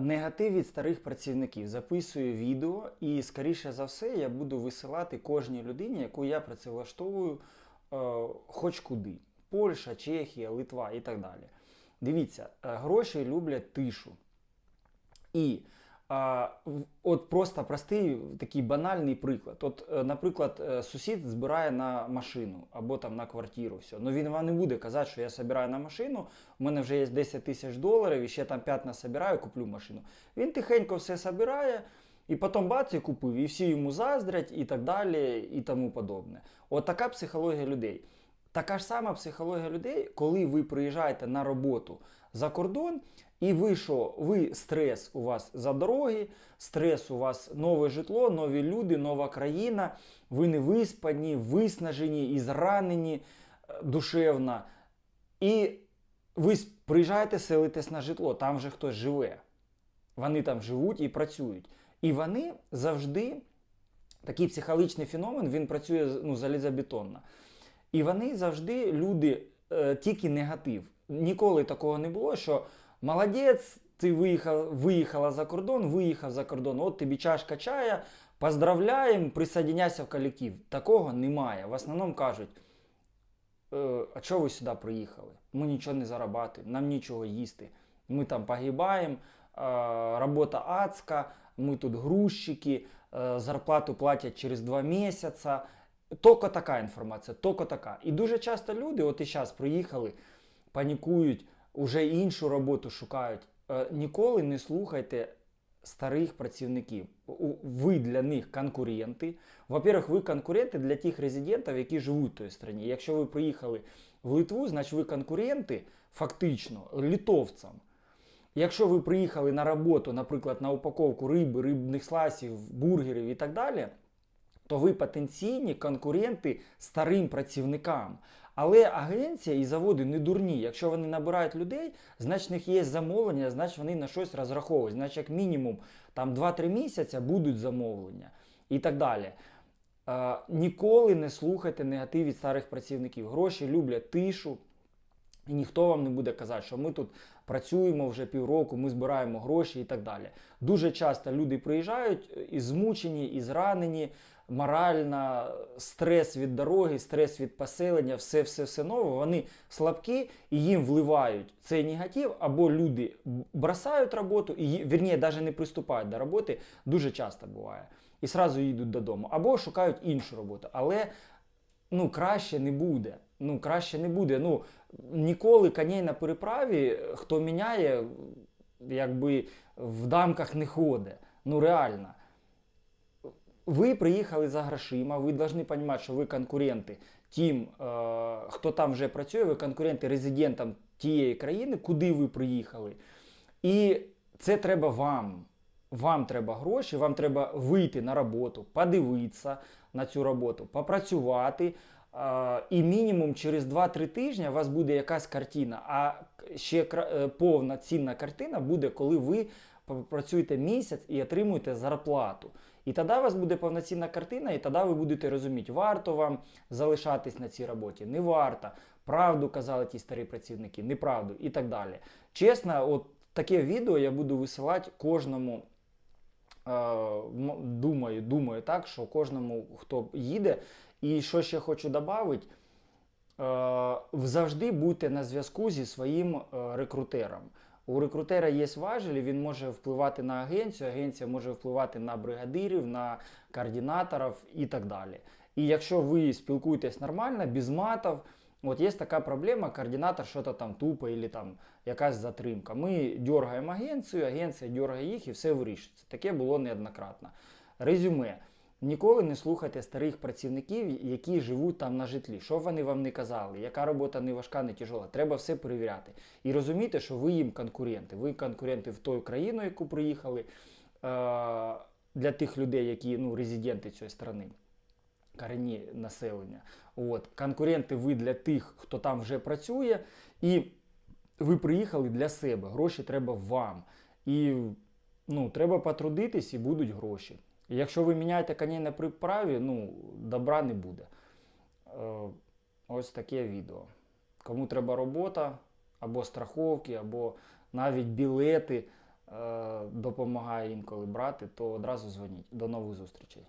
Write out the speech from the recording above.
Негатив від старих працівників. Записую відео, і скоріше за все я буду висилати кожній людині, яку я працевлаштовую е, хоч куди. Польща, Чехія, Литва і так далі. Дивіться, е, гроші люблять тишу. І от просто простий такий банальний приклад. От, е, наприклад, е, сусід збирає на машину або там на квартиру. Все. Ну він вам не буде казати, що я збираю на машину, у мене вже є 10 тисяч доларів, і ще там 5 насобираю, куплю машину. Він тихенько все збирає, і потім бац і купив, і всі йому заздрять, і так далі, і тому подобне. От така психологія людей. Така ж сама психологія людей, коли ви приїжджаєте на роботу за кордон, і ви що, ви стрес у вас за дороги, стрес у вас нове житло, нові люди, нова країна, ви не виспані, виснажені і зранені е, душевно. І ви приїжджаєте, селитесь на житло, там вже хтось живе. Вони там живуть і працюють. І вони завжди, такий психологічний феномен, він працює ну, залізобетонно. І вони завжди люди е, тільки негатив. Ніколи такого не було, що молодець, ти виїхав, виїхала за кордон, виїхав за кордон, от тобі чашка чая, поздравляємо, присоединяйся в колектив. Такого немає. В основному кажуть, «Е, а чого ви сюди приїхали? Ми нічого не зарабатуємо, нам нічого їсти. Ми там погибаємо, е, робота адська, ми тут грузчики, е, зарплату платять через два місяці. Тільки така інформація, тільки така. І дуже часто люди, от і зараз приїхали, панікують, уже іншу роботу шукають. Е, Ніколи не слухайте старих працівників. Ви для них конкуренти. Во-первых, ви конкуренти для тих резидентів, які живуть в той країні. Якщо ви приїхали в Литву, значить ви конкуренти фактично литовцям. Якщо ви приїхали на роботу, наприклад, на упаковку риби, рибних сласів, бургерів і так далі, то ви потенційні конкуренти старим працівникам. Але агенція і заводи не дурні. Якщо вони набирають людей, значить в них є замовлення, значить вони на щось розраховують. Значить, як мінімум там 2-3 місяці будуть замовлення і так далі. Е, ніколи не слухайте негатив від старих працівників. Гроші люблять тишу. І ніхто вам не буде казати, що ми тут працюємо вже півроку, ми збираємо гроші і так далі. Дуже часто люди приїжджають і змучені, і зранені, морально, стрес від дороги, стрес від поселення, все, все, все нове. Вони слабкі і їм вливають цей негатив, або люди бросають роботу, і вірніше, навіть не приступають до роботи. Дуже часто буває. І сразу їдуть додому, або шукають іншу роботу. Але ну, краще не буде. Ну, краще не буде. Ну, ніколи коней на переправі, хто міняє, якби в дамках не ходить. Ну, реально. Ви приїхали за грошима, ви повинні розуміти, що ви конкуренти тим, хто там вже працює, ви конкуренти резидентам тієї країни, куди ви приїхали. І це треба вам. Вам треба гроші, вам треба вийти на роботу, подивитися на цю роботу, попрацювати. І мінімум через 2-3 тижні у вас буде якась картина. А ще е, повна цінна картина буде, коли ви попрацюєте місяць і отримуєте зарплату. І тоді у вас буде повноцінна картина, і тоді ви будете розуміти, варто вам залишатись на цій роботі, не варто. Правду казали ті старі працівники, неправду і так далі. Чесно, от таке відео я буду висилати кожному. Е, думаю, думаю так, що кожному, хто їде. І що ще хочу додати, е, завжди будьте на зв'язку зі своїм е, рекрутером. У рекрутера є важелі, він може впливати на агенцію, агенція може впливати на бригадирів, на координаторів і так далі. І якщо ви спілкуєтесь нормально, без матів, от є така проблема, координатор що-то там тупо, або там якась затримка. Ми дергаємо агенцію, агенція дергає їх і все вирішується. Таке було неоднократно. Резюме. Ніколи не слухайте старих працівників, які живуть там на житлі. Що вони вам не казали, яка робота не важка, не тяжола. Треба все перевіряти. І розуміти, що ви їм конкуренти. Ви конкуренти в ту країну, яку приїхали, е, для тих людей, які ну, резиденти цієї країни корені населення. От. Конкуренти ви для тих, хто там вже працює, і ви приїхали для себе. Гроші треба вам. І ну, треба потрудитись і будуть гроші. І якщо ви міняєте коней на приправі, ну, добра не буде. Е, ось таке відео. Кому треба робота, або страховки, або навіть білети е, допомагає інколи брати, то одразу дзвоніть. До нових зустрічей.